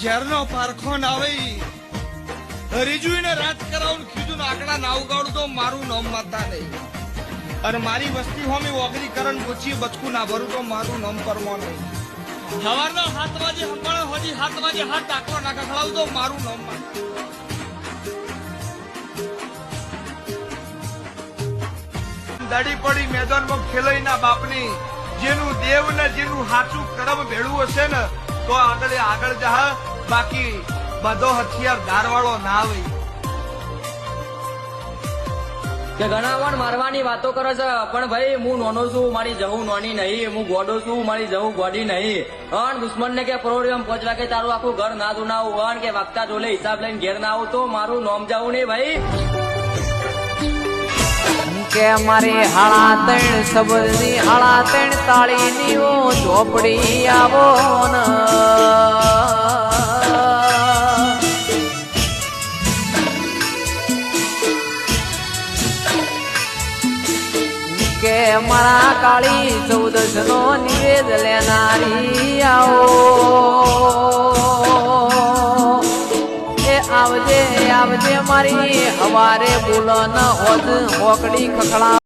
ઝેરનો પારખો ના આવી હરીજુઈને રાત કરાવું કીધું ને આકડા ના ઉગાડું તો મારું નામ માતા નહીં. અને મારી વસ્તી હોમી ઓગરી કરણ પૂછી બચકું ના ભરું તો મારું નામ પરમો નહીં. સવારના સાત વાગે સંભાળે હજી સાત વાગે હાથ ડાકરો નાખા ખડાવું તો મારું નામ માતા દડી પડી મેદાનમાં ખેલાઈના બાપની. જેનું દેવ ને જેનું હાચું કરમ ભેળું હશે ને, તો આગળ આગળ જા બાકી બધો હથિયાર ધારવાળો ના આવે. કે ઘણા પણ મારવાની વાતો કરે છે પણ ભાઈ હું નોનો છું મારી જવું નોની નહીં હું ગોડો છું મારી જવું ગોડી નહીં. અણ દુશ્મન ને કે પ્રોગ્રામ પહોંચ વાગે તારું આખું ઘર ના ધુનાવું અણ કે વાગતા જોલે હિસાબ લઈને ઘેર ના આવું તો મારું નોમ જવું નહીં ભાઈ. કે મારી હાળા ત્રણ સબરની હાળા ત્રણ તાળીની ઓ ઝોપડી આવો ન. કે મારા કાળી ચૌદશ નો નિવેદ લેનારી આવો. એ આવજે આવજે મારી હવારે બોલો ન હોજ, હોકડી ખખડા